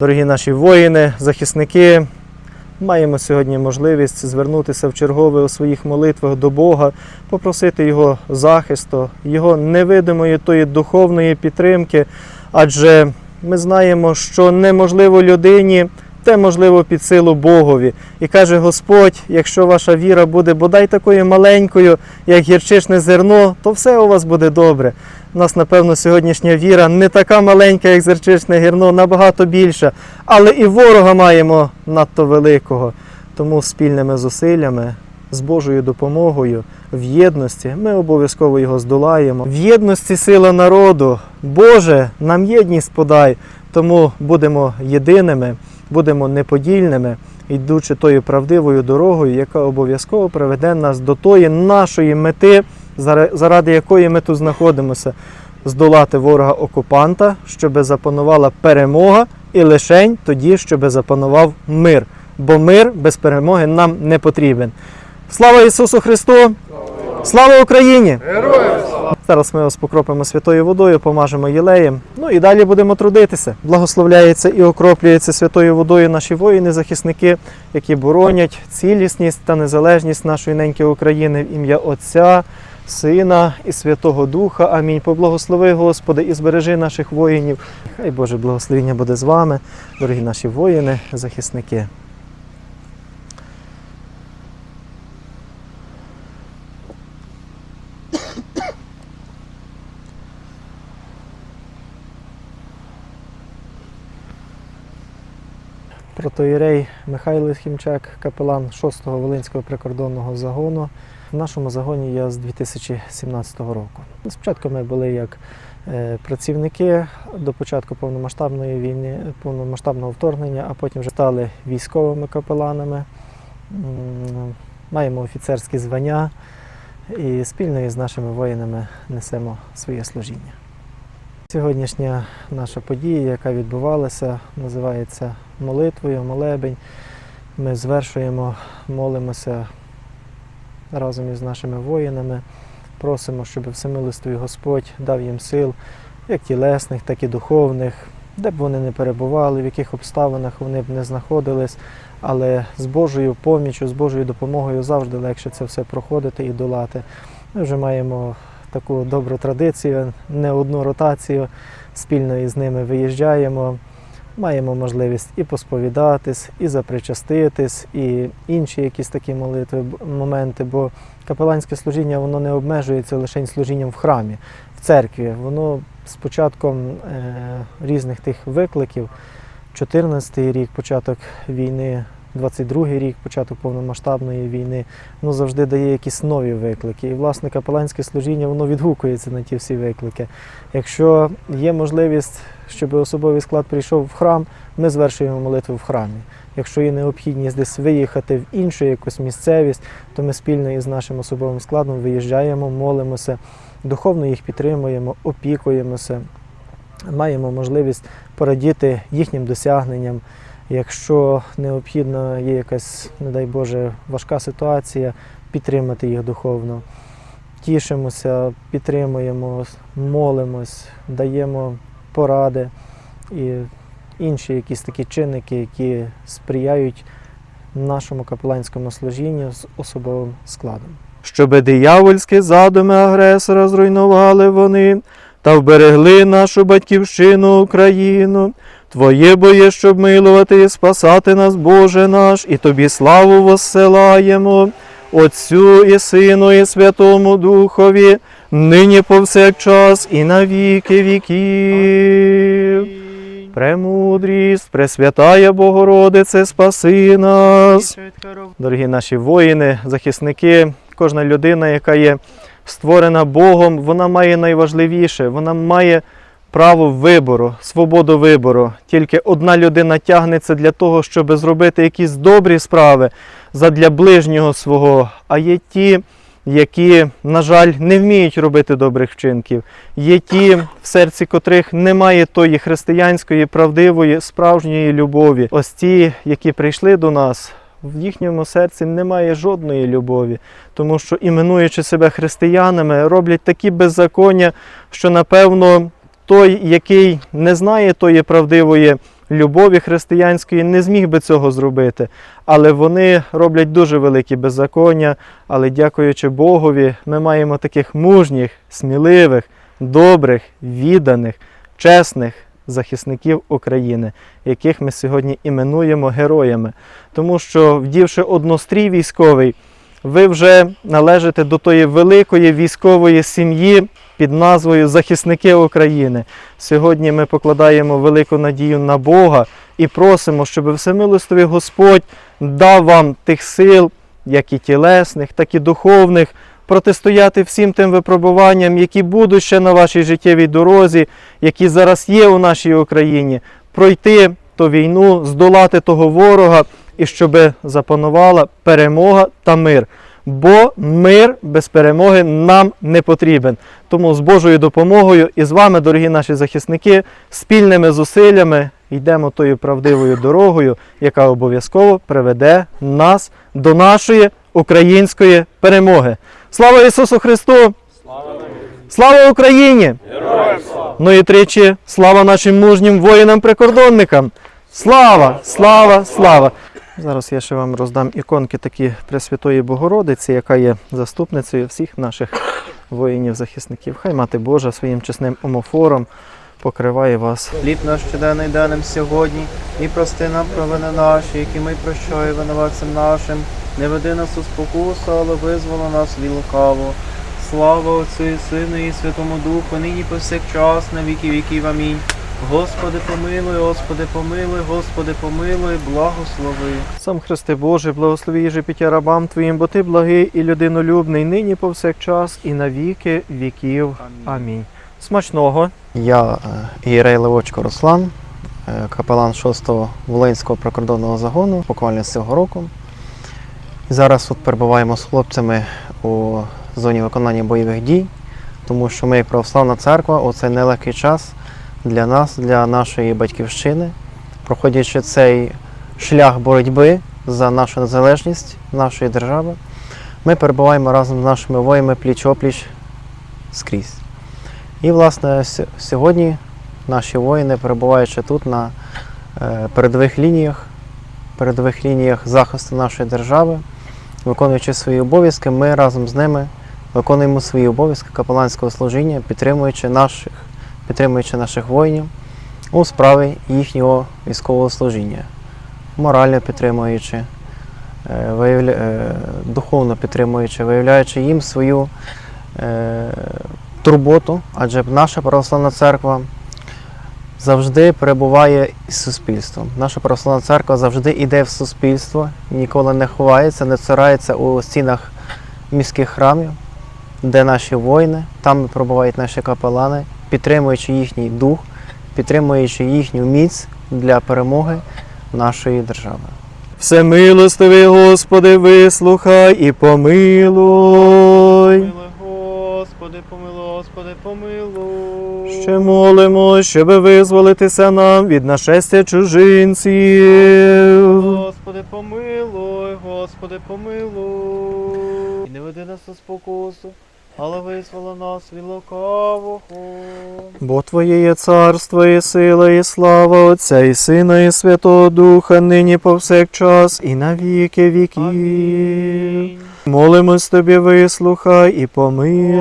Дорогі наші воїни, захисники, маємо сьогодні можливість звернутися в чергове у своїх молитвах до Бога, попросити Його захисту, Його невидимої тої духовної підтримки, адже ми знаємо, що неможливо людині, те можливо під силу Богові. І каже Господь, якщо ваша віра буде бодай такою маленькою, як гірчичне зерно, то все у вас буде добре. У нас, напевно, сьогоднішня віра не така маленька, як зерчичне гірно, набагато більша, але і ворога маємо надто великого. Тому спільними зусиллями, з Божою допомогою, в єдності ми обов'язково його здолаємо. В єдності сила народу. Боже, нам єдність подай. Тому будемо єдиними, будемо неподільними, йдучи тою правдивою дорогою, яка обов'язково приведе нас до тої нашої мети, заради якої ми тут знаходимося. Здолати ворога окупанта, щоб запанувала перемога, і лишень тоді, щоб запанував мир. Бо мир без перемоги нам не потрібен. Слава Ісусу Христу! Слава Україні! Зараз ми вас покропимо святою водою, помажемо єлеєм. Ну і далі будемо трудитися. Благословляється і окроплюється святою водою наші воїни, захисники, які боронять цілісність та незалежність нашої неньки України в ім'я Отця, Сина і Святого Духа. Амінь. Поблагослови, Господи, і збережи наших воїнів. Хай Боже благословіння буде з вами, дорогі наші воїни, захисники. Протоїрей Михайло Хімчак, капелан 6-го Волинського прикордонного загону. В нашому загоні я з 2017 року. Спочатку ми були як е, працівники до початку повномасштабної війни, повномасштабного вторгнення, а потім вже стали військовими капеланами. Маємо офіцерські звання і спільно із нашими воїнами несемо своє служіння. Сьогоднішня наша подія, яка відбувалася, називається молитвою, молебень. Ми звершуємо, молимося разом із нашими воїнами, просимо, щоб всемилостивий Господь дав їм сил, як тілесних, так і духовних, де б вони не перебували, в яких обставинах вони б не знаходились, але з Божою поміччю, з Божою допомогою завжди легше це все проходити і долати. Ми вже маємо таку добру традицію, не одну ротацію. Спільно із ними виїжджаємо, маємо можливість і посповідатись, і запричаститись, і інші якісь такі молитви, моменти. Бо капеланське служіння воно не обмежується лише служінням в храмі, в церкві. Воно з початком е, різних тих викликів, 14-й рік, початок війни, 22-й рік, початок повномасштабної війни, воно завжди дає якісь нові виклики. І, власне, капеланське служіння воно відгукується на ті всі виклики. Якщо є можливість, щоб особовий склад прийшов в храм, ми звершуємо молитву в храмі. Якщо є необхідність десь виїхати в іншу якусь місцевість, то ми спільно із нашим особовим складом виїжджаємо, молимося, духовно їх підтримуємо, опікуємося, маємо можливість порадіти їхнім досягненням. Якщо необхідно є якась, не дай Боже, важка ситуація, підтримати їх духовно. Тішимося, підтримуємо, молимось, даємо поради і інші якісь такі чинники, які сприяють нашому капеланському служінню з особовим складом. Щоби диявольські задуми агресора зруйнували вони та вберегли нашу батьківщину Україну. Твоє боє, щоб милувати і спасати нас, Боже наш, і тобі славу воссилаємо, Отцю і Сину, і Святому Духові, нині повсякчас і на віки віків. Премудрість, Пресвятая Богородице, спаси нас. Дорогі наші воїни, захисники, кожна людина, яка є створена Богом, вона має найважливіше, вона має право вибору, свободу вибору. Тільки одна людина тягнеться для того, щоб зробити якісь добрі справи задля ближнього свого, а є ті, які, на жаль, не вміють робити добрих вчинків. Є ті, в серці котрих немає тої християнської, правдивої, справжньої любові. Ось ті, які прийшли до нас. В їхньому серці немає жодної любові, тому що, іменуючи себе християнами, роблять такі беззаконня, що напевно той, який не знає тої правдивої любові християнської не зміг би цього зробити. Але вони роблять дуже великі беззаконня. Але дякуючи Богові, ми маємо таких мужніх, сміливих, добрих, відданих, чесних захисників України, яких ми сьогодні іменуємо героями. Тому що, вдівши однострій військовий, ви вже належите до тої великої військової сім'ї під назвою Захисники України. Сьогодні ми покладаємо велику надію на Бога і просимо, щоб всемилостивий Господь дав вам тих сил, як і тілесних, так і духовних, протистояти всім тим випробуванням, які будуть ще на вашій життєвій дорозі, які зараз є у нашій Україні, пройти ту війну, здолати того ворога і щоб запанувала перемога та мир. Бо мир без перемоги нам не потрібен. Тому з Божою допомогою і з вами, дорогі наші захисники, спільними зусиллями йдемо тою правдивою дорогою, яка обов'язково приведе нас до нашої української перемоги. Слава Ісусу Христу! Слава Україні! Ну і тричі слава нашим мужнім воїнам-прикордонникам! Слава, слава, слава! Зараз я ще вам роздам іконки такі Пресвятої Богородиці, яка є заступницею всіх наших воїнів-захисників. Хай мати Божа своїм чесним омофором покриває вас. Хліб наш щоденний дай сьогодні, і прости нам провини наші, які ми прощаємо винуватцям нашим. Не веди нас у спокусу, але визволи нас від лукавого. Слава Отцю і Сину і Святому Духу, нині повсякчас, на віки віків. Амінь. Господи помилуй, Господи помилуй, Господи помилуй, благослови. Сам Христе Боже, благослови їжі пиття рабам Твоїм, бо Ти благий і людинолюбний, нині повсякчас і на віки віків. Амінь. Смачного. Я е, Єрей Левочко Руслан, е, капелан 6-го Волинського прикордонного загону, буквально з цього року. Зараз тут перебуваємо з хлопцями у зоні виконання бойових дій, тому що ми, як православна церква, у цей нелегкий час для нас, для нашої батьківщини, проходячи цей шлях боротьби за нашу незалежність нашої держави, ми перебуваємо разом з нашими воїнами пліч-опліч скрізь. І, власне, сьогодні наші воїни, перебуваючи тут на е, передових лініях, передових лініях захисту нашої держави, виконуючи свої обов'язки, ми разом з ними виконуємо свої обов'язки капеланського служіння, підтримуючи наших, підтримуючи наших воїнів у справі їхнього військового служіння, морально підтримуючи, е, е, духовно підтримуючи, виявляючи їм свою е, турботу, адже наша православна церква завжди перебуває із суспільством. Наша православна церква завжди йде в суспільство, ніколи не ховається, не цирається у стінах міських храмів, де наші воїни, там перебувають наші капелани, підтримуючи їхній дух, підтримуючи їхню міць для перемоги нашої держави. Всемилостивий Господи, вислухай і помилуй. Господи, помилуй, Господи, помилуй. Ще молимо, щоб визволитися нам від нашестя чужинців. Господи, помилуй, Господи, помилуй. І не веди нас у спокусу, але визволи нас від. Бо Твоє є царство і сила, і слава Отця і Сина, і Святого Духа, нині повсякчас, і на віки віків. Амінь. Молимось Тобі, вислухай і помилуй.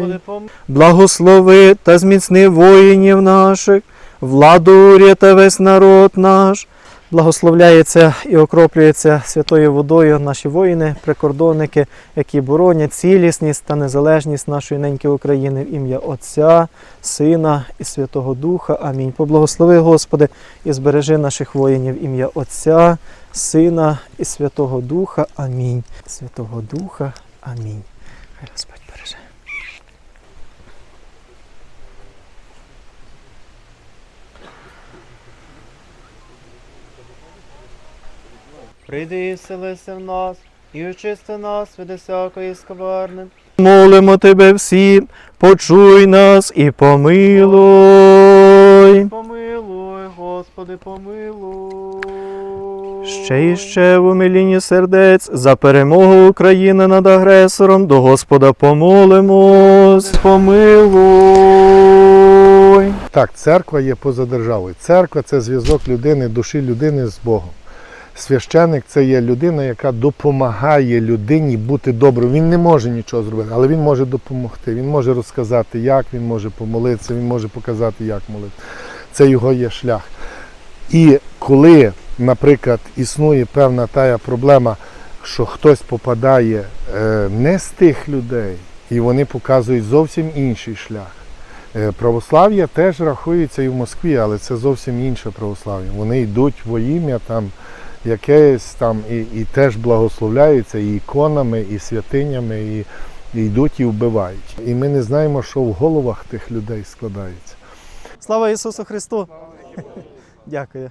Господи. Благослови та зміцни воїнів наших, владу та весь народ наш. Благословляється і окроплюється святою водою наші воїни, прикордонники, які боронять цілісність та незалежність нашої неньки України в ім'я Отця, Сина і Святого Духа. Амінь. Поблагослови, Господи, і збережи наших воїнів ім'я Отця, Сина і Святого Духа. Амінь. Святого Духа. Амінь. Хай Господь Прийди і вселися в нас, і очисти нас від всякої скверни. Молимо тебе всі, почуй нас і помилуй. Помилуй, Господи, помилуй. Ще і ще в умилінні сердець за перемогу України над агресором до Господа помолимось. Помилуй. так, церква є поза державою. Церква це зв'язок людини, душі людини з Богом. Священик це є людина, яка допомагає людині бути добрим. Він не може нічого зробити, але він може допомогти. Він може розказати, як він може помолитися, він може показати, як молити. Це його є шлях. І коли, наприклад, існує певна тая проблема, що хтось попадає е, не з тих людей, і вони показують зовсім інший шлях. Е, Православ'я теж рахується і в Москві, але це зовсім інше православ'я. Вони йдуть во ім'я там якесь там і, і теж благословляються і іконами, і святинями, і, і йдуть і вбивають. І ми не знаємо, що в головах тих людей складається. Слава Ісусу Христу! Дякую.